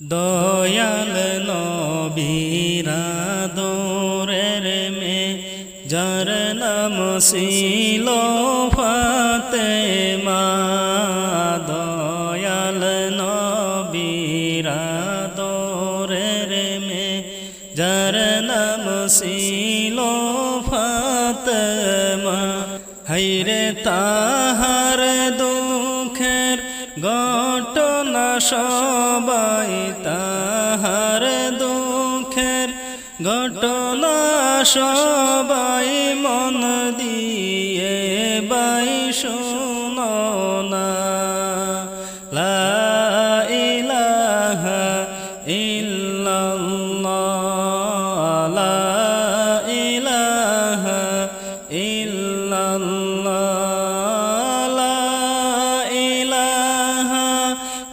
দয়াল নবীরা দোরের মে যার নাম ছিল ফাতেমা। দয়াল নবীরা দোরের মে যার নাম ছিল ফাতেমা। হাইরে তাহার দুঃখের ঘটনা সবাই তাহার দুঃখের ঘটনা সবাই মন দিয়ে বাই শুনো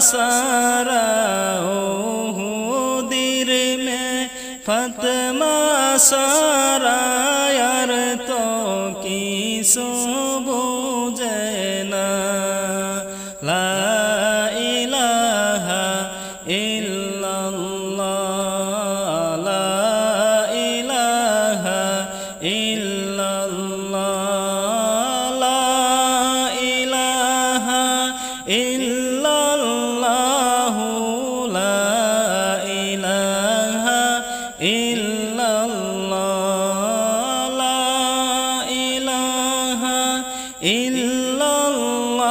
ফাতেমা সারা ওহুদির মে फतमा সারা ইল্লাল্লাহু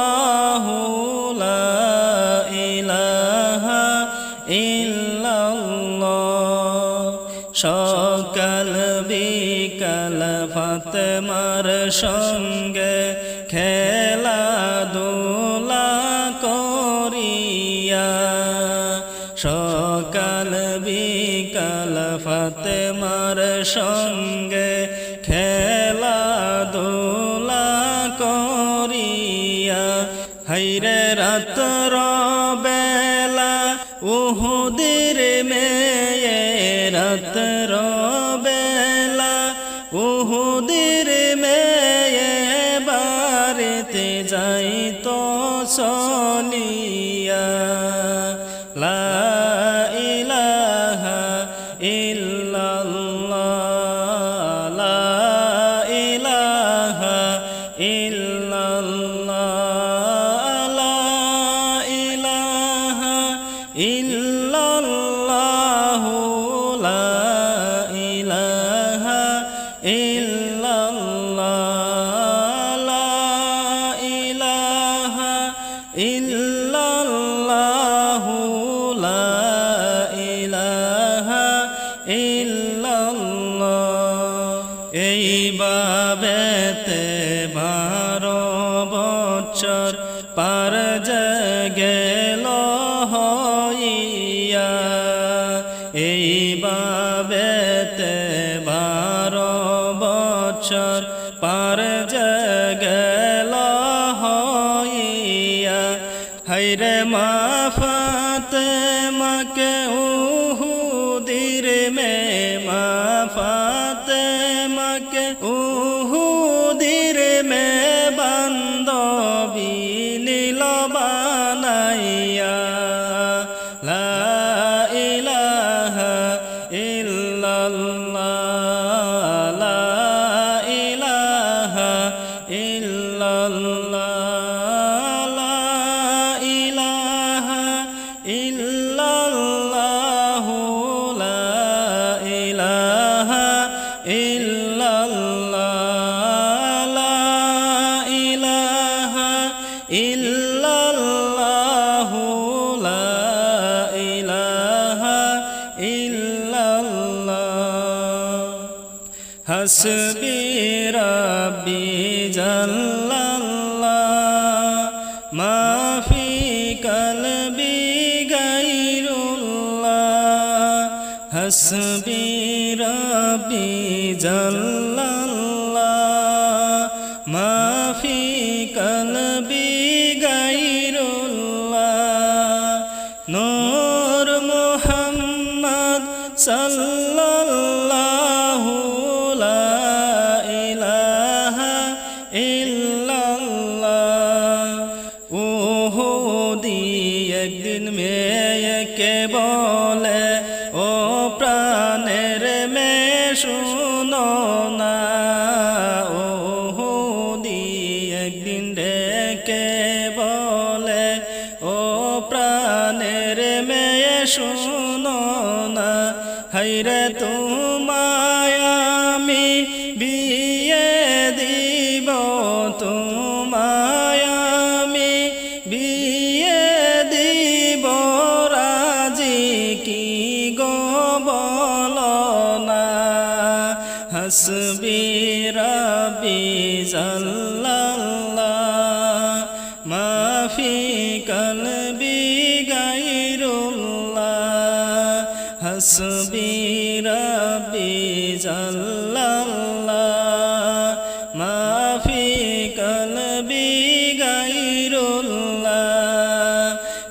লা ইলাহা ইল্লাল্লাহ। সকাল বিকাল ফাতেমার সঙ্গে খেলা দোলা করিয়া সকাল বিকাল ফাতেমার সঙ্গে not ইল্লাল্লাহু লা ইলাহা ইল্লাল্লাহ। এইভাবেতে বারো বছর পার গেল হইয়া। এইভাবেতে বারো বছর হাইরে মা ফাতেমাকে উহুদির মে মা ফাতেমাকে উহুদির মে বান্ধবী হাসবি রব রাব্বি জাল্লাল্লাহ। মাফি কলবি গাইরুল্লাহ। হাসবি রাব্বি জাল্লাল্লাহ। প্রাণের মেয়ে শুনো না। হাইরে তোমায় আমি বিয়ে দিব, তোমায় বিয়ে দিব। রাজি কি গো বলো না? হাসবি রাবি জাল্লাল্লাহ হাসবি রাবি জাল্লাল্লাহ। মাফি কলবি গাইরুল্লাহ।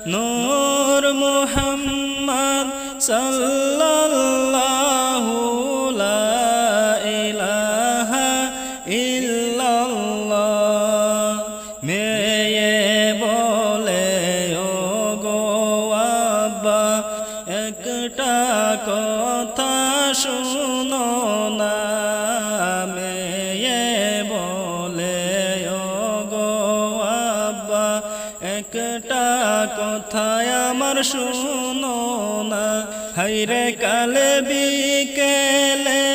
নূর মুহাম্মদ সাল্লাল্লাহু কথা শুনো না, মেয়ে বলে গো আব্বা, একটা কথায় আমার শুনো না। হাইরে কালে বিকেলে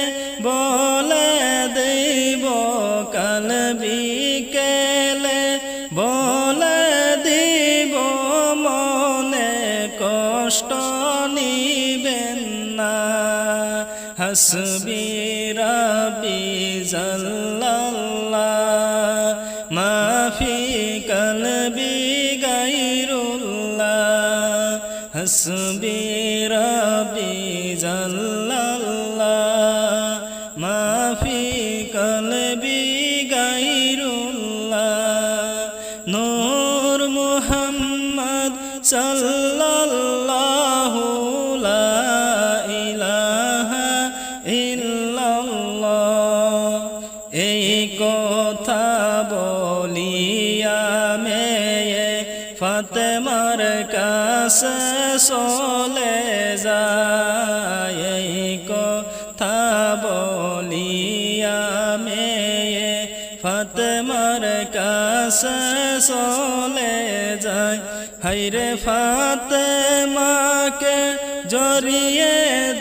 হাসবি রাবি জাল্লাল্লাহ মাফি কলবি গাইরুল্লাহ হাসবি রাবি জাল্লাল্লাহ মাফি কলবি গাইরুল্লাহ নূর মুহাম্মদ সাল্লাল্লাহু। চলে যায় কথা বলিয়া মেয়ে ফাতেমার কাছে চলে যায়। হাইরে ফাতেমাকে জড়িয়ে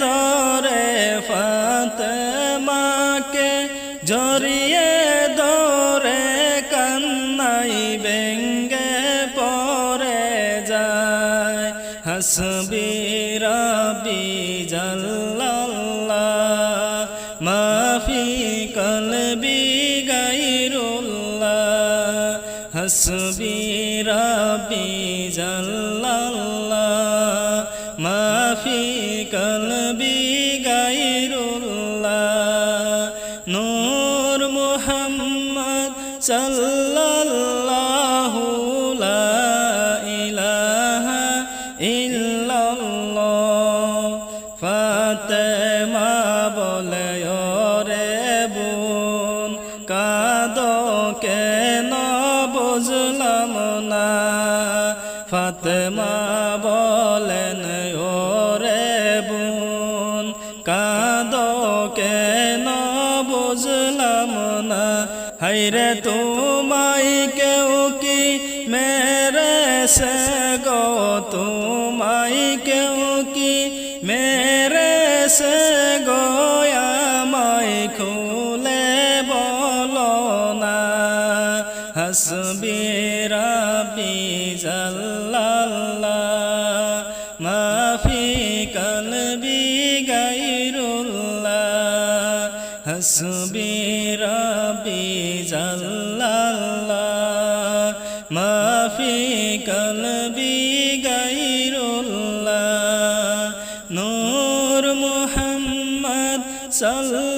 ধরে, ফাতেমাকে জড়িয়ে হাসবি রাবি জাল্লাল্লাহ মাফি কলবি গাইরুল্লাহ হাসবি রাবি জাল্লাল্লাহ। ফাতেমা বলে বলেন ওরে বোন কাদ কেন? বুঝলাম না। হাইরে তোমাই কেউ কি মেরে সে গো তোমাই কেউ কি মেরে সে গো? আমায় খুলে বলো না। হাসবি রাবি জাল্লাল্লাহ। মাফি কলবি গাইরুল্লাহ। হাসবি কলবি গাইরুল্লাহ নূর মোহাম্মদ সাল্লাল্লাহু